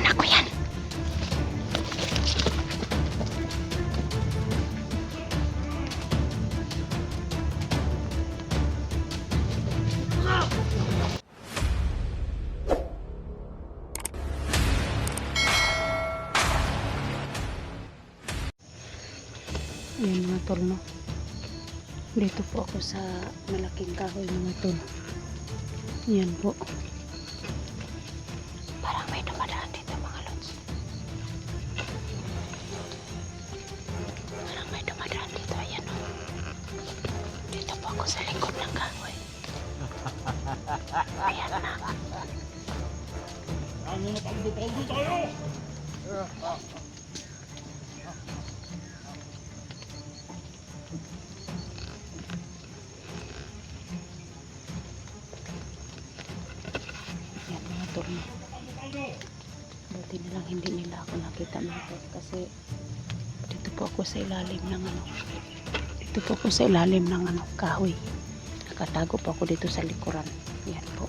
anak ko yan. Ayan mga tol, no? Dito po ako sa malaking kahoy mga tol. Ayan po. po ako sa ilalim ng ano. Dito po ako sa ilalim ng ano kahoy. Nakatago po ako dito sa likuran. Yan po.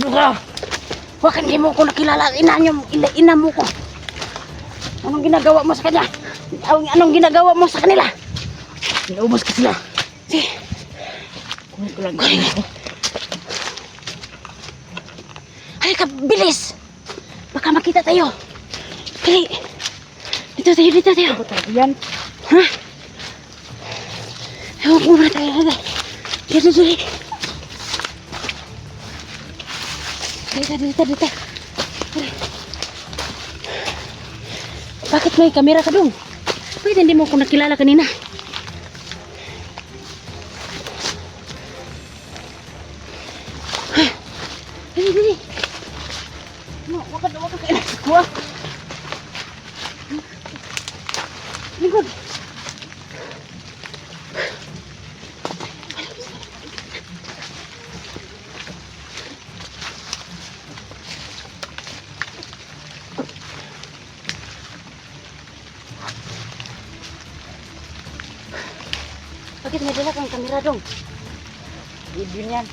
Buka! Bakit hindi mo ko nakilala? Ina, niyo, ina, ina mo ko. Anong ginagawa mo sa kanya? Anong, ginagawa mo sa kanila? Inaubos ka sila. Sige. Kunin ko lang. Kunin ko. Halika, bilis! Baka makita tayo. Dali. Dito tayo, dito tayo. Ano talaga yan? Ha? Ewan ko muna tayo. Dito, dito, dito. Dito, dito. Bakit may kamera ka dong? Bakit hindi mo ako nakilala kanina? Bakit may dala kang kamera dong? Video niyan.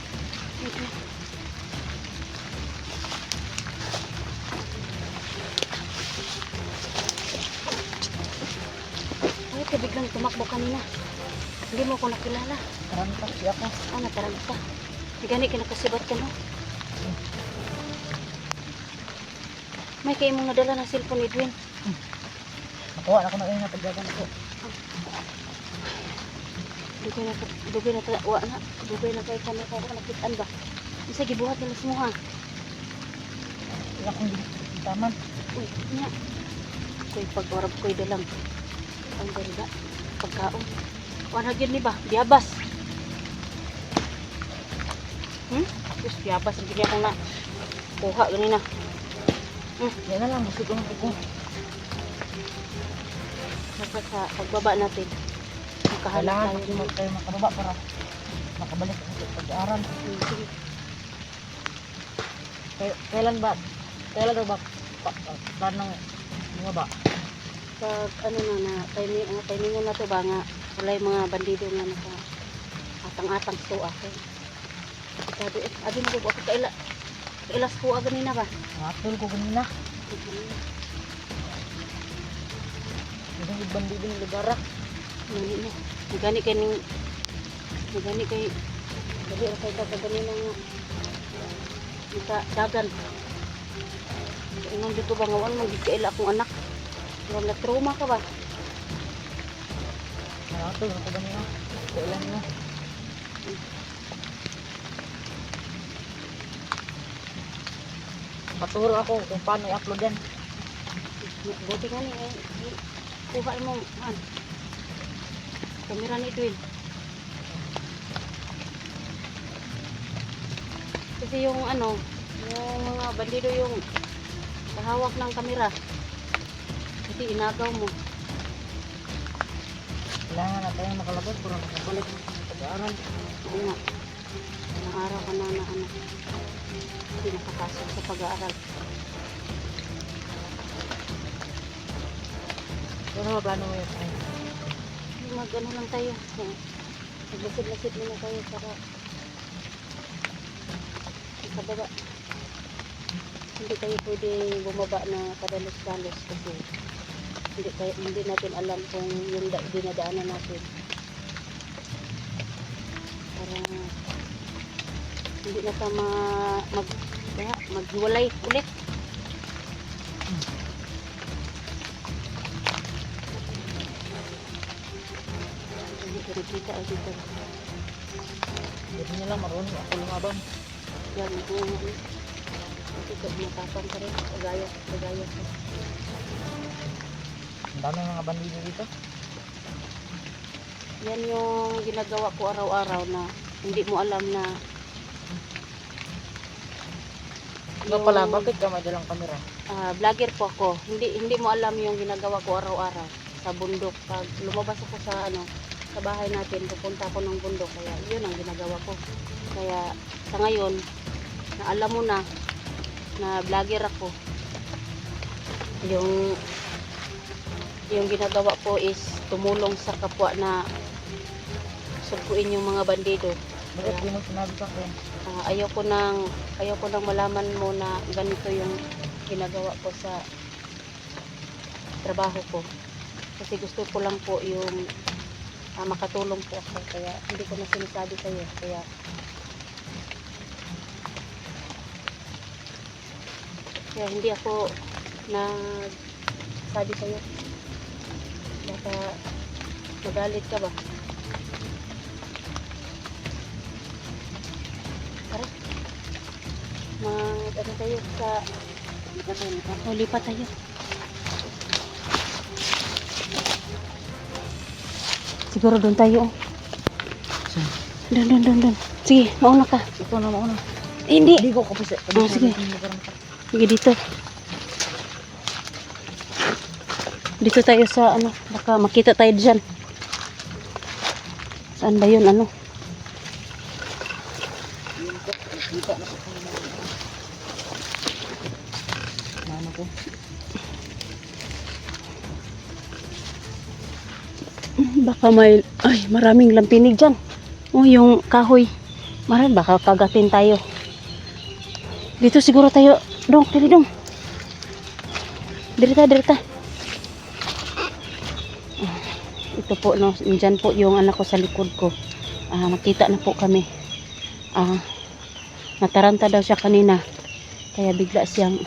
Ay, ka biglang tumakbo kanina. Hindi mo ako nakilala. Karami pa siya ako. Ah, natarang ka. Di gani ka nakasibat ka no? May kayo mong nadala ng cellphone Edwin. Nakuha na ko na kayo na pagdagan ko. Dugay na dugay na wa na. Dugay na kay kami kay nakitaan ba? Isa gibuhat nila semua. Wala kong taman. Uy, nya. Koy pag-orab koy dalang. Ang ganda. Pagkaon. Wala gyud ni ba? Biyabas. Hmm? Tapos biyabas hindi ako na kuha ganina. Yan na lang, ko na ko. Dapat sa pagbaba natin. Kailangan ng mag tayo makababa para makabalik sa pag-aaral. Kailan ba? Kailan daw ba? Planong bumaba? Pag ano na na timing, ang timing na to ba nga wala yung mga bandido nga naka atang-atang so ako. Sabi, eh, abi mo ko ako kaila. Kailas ko aga nina ba? Nakatol ko kanina. Isang ibang din lugar ah. Gani na. Gani kay ning gani kay dali ra kay ka gani na nga. Ika dagan. Ingon dito ba nga wala magikaila akong anak. Nga na trauma ka ba? Nakatol ako kanina. Kailan na. Paturo ako kung paano i-upload yan. Buti nga ni eh, kuha mo man. Kamera ni Edwin. Kasi yung ano, yung mga bandido yung kahawak ng kamera. Kasi inagaw mo. Kailangan na tayo makalabas para makabalik sa pag-aaral. Oo nga. Ilang araw ka na na ano. Hindi nakapasok sa pag-aaral. Pero paano mo yun? Mag ano lang tayo. Maglasid-lasid muna tayo para makababa. Hindi tayo pwede bumaba na kadalos-dalos kasi hindi, tayo, hindi natin alam kung yung da, dinadaanan natin. Para hindi na ka ma, mag, maghiwalay ulit. Nakita ay dito. Hindi nyo lang marunong ako lumabang. Yan, ito yung ano. Kasi pag matapang ka rin, kagaya, kagaya ko. Ang dami mga bandido dito. Yan yung ginagawa ko araw-araw na hindi mo alam na Ikaw pala, bakit ka may dalang kamera? ah, vlogger po ako. Hindi hindi mo alam yung ginagawa ko araw-araw. sa bundok. Pag lumabas ako sa ano, sa bahay natin, pupunta ako ng bundok. Kaya yun ang ginagawa ko. Kaya sa ngayon, na alam mo na na vlogger ako. Yung yung ginagawa ko is tumulong sa kapwa na sugpuin yung mga bandido. Bakit di mo sinabi sa akin? Ah, ayoko nang ayoko nang malaman mo na ganito yung ginagawa ko sa trabaho ko. Kasi gusto ko lang po yung ah, makatulong po ako kaya hindi ko na sinasabi sa kaya kaya hindi ako nagsabi sa iyo. Baka magalit ka ba? Tara. Mag ano tayo sa. Oh, lipat tayo. Siguro doon tayo. oh. Saan? Doon, doon, doon, doon. Sige, mauna ka. Ikaw na mauna. Eh, hindi. Hindi ko kapis. Oh, sige. Sige, dito. Dito tayo sa ano, baka makita tayo dyan. Saan ba yun, ano? Ano ko? Baka may, ay, maraming lampinig dyan. Oh, yung kahoy. Marami, baka kagatin tayo. Dito siguro tayo. Dong, dili dong. Dirita, dirita. Ito po, no, dyan po yung anak ko sa likod ko. Ah, nakita na po kami. Ah, nataranta daw siya kanina. Kaya bigla siyang,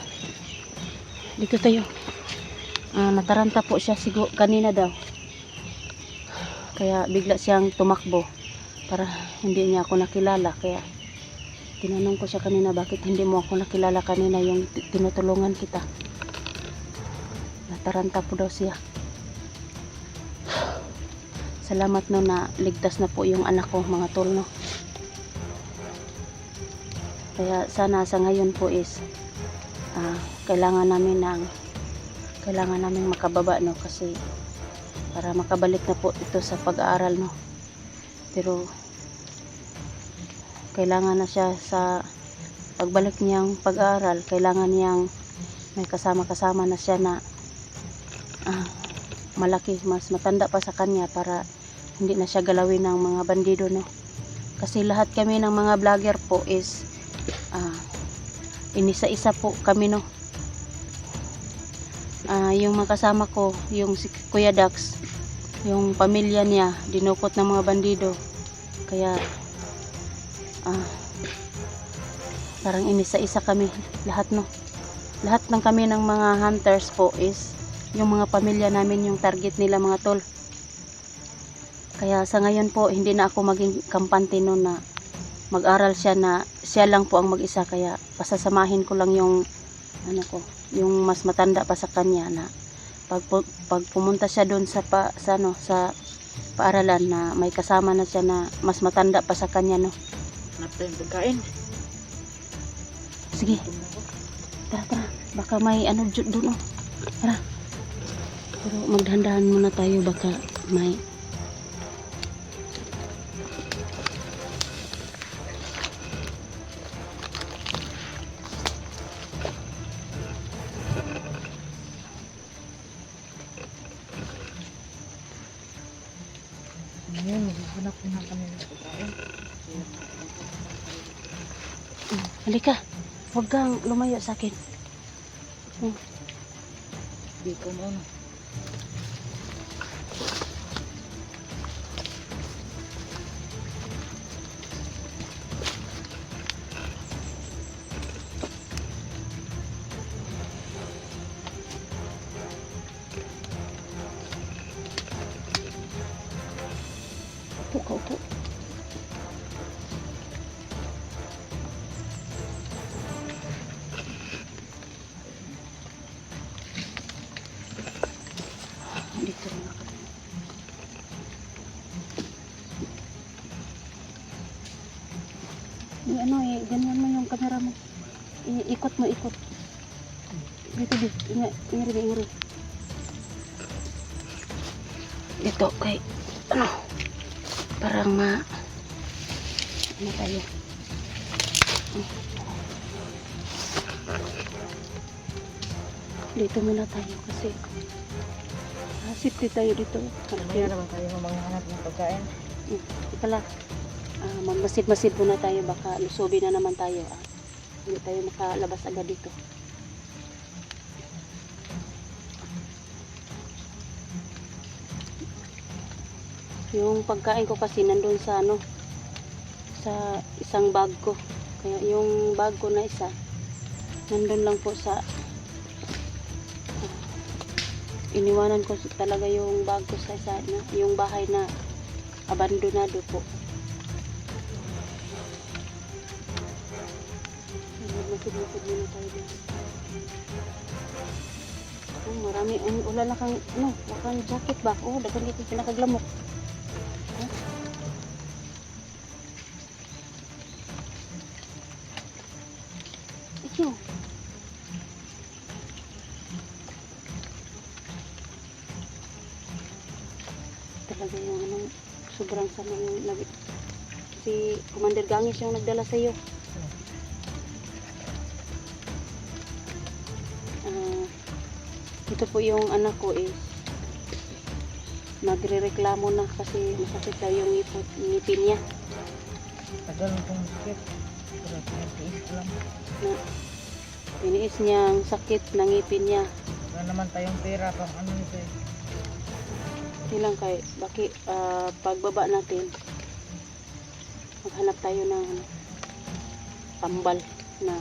dito tayo. Ah, nataranta po siya siguro kanina daw. Kaya bigla siyang tumakbo para hindi niya ako nakilala. Kaya tinanong ko siya kanina bakit hindi mo ako nakilala kanina yung ti- tinutulungan kita. Nataranta po daw siya. Salamat no na ligtas na po yung anak ko mga tol no. Kaya sana sa ngayon po is ah, kailangan namin ng kailangan namin makababa no kasi para makabalik na po ito sa pag-aaral no? Pero kailangan na siya sa pagbalik niyang pag-aaral. Kailangan niyang may kasama-kasama na siya na ah, malaki mas matanda pa sa kanya para hindi na siya galawin ng mga bandido no? Kasi lahat kami ng mga vlogger po is ah, inisa-isa po kami no Ah, yung mga kasama ko, yung si Kuya Dax, yung pamilya niya, dinukot ng mga bandido. Kaya, ah, parang inisa-isa kami, lahat no. Lahat ng kami ng mga hunters po is, yung mga pamilya namin yung target nila mga tol. Kaya sa ngayon po, hindi na ako maging kampante no na mag-aral siya na siya lang po ang mag-isa. Kaya pasasamahin ko lang yung, ano ko, yung mas matanda pa sa kanya na pag, pag pumunta siya doon sa pa, sa ano sa paaralan na may kasama na siya na mas matanda pa sa kanya no. Hanap tayong pagkain. Sige, tara tara. Baka may ano doon oh. Tara. Pero magdahan muna tayo baka may Mm, halika. Huwag kang lumayo sa akin. Hindi ko mauna. Upo yung camera mo. I- ikot mo, ikot. Dito, dito. Inga, ingari, ingari. dito kay ano parang ma ano tayo dito muna tayo kasi ah, safety tayo dito Mamaya naman tayo mamanghanap ng pagkain. Hmm, Ah, magmasid-masid muna tayo. Baka lusobin na naman tayo. Ah. Hindi tayo makalabas agad dito. Yung pagkain ko kasi nandun sa ano sa isang bag ko. Kaya yung bag ko na isa nandun lang po sa ah, iniwanan ko talaga yung bag ko sa isa na, yung bahay na abandonado po. Masid-masid muna tayo dito. Oh, marami. Um, wala na kang, ano, wala kang jacket ba? Oh, dagan dito pinakaglamok. Huh? Ito. Talaga yung ano, sobrang sama yung labi. Si Commander Gangis yung nagdala sa iyo. Ito po yung anak ko is nagre-reklamo na kasi masakit daw yung ngipot, ngipin niya. Tagal itong sakit. Pero tinitiis ko lang. Na, tiniis niyang sakit ng ngipin niya. Wala naman tayong pera pang ano nito eh. Silang kay, baki, ah, pagbaba natin, maghanap tayo ng ano, tambal na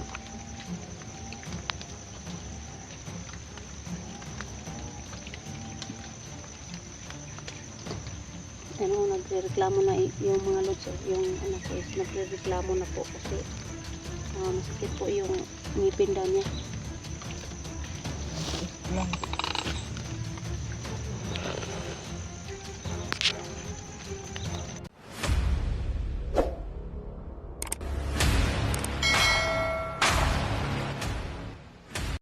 ano, nagreklamo na yung mga lods, yung anak ko is nagreklamo na po kasi ah, masakit po yung ngipin daw niya. Lang.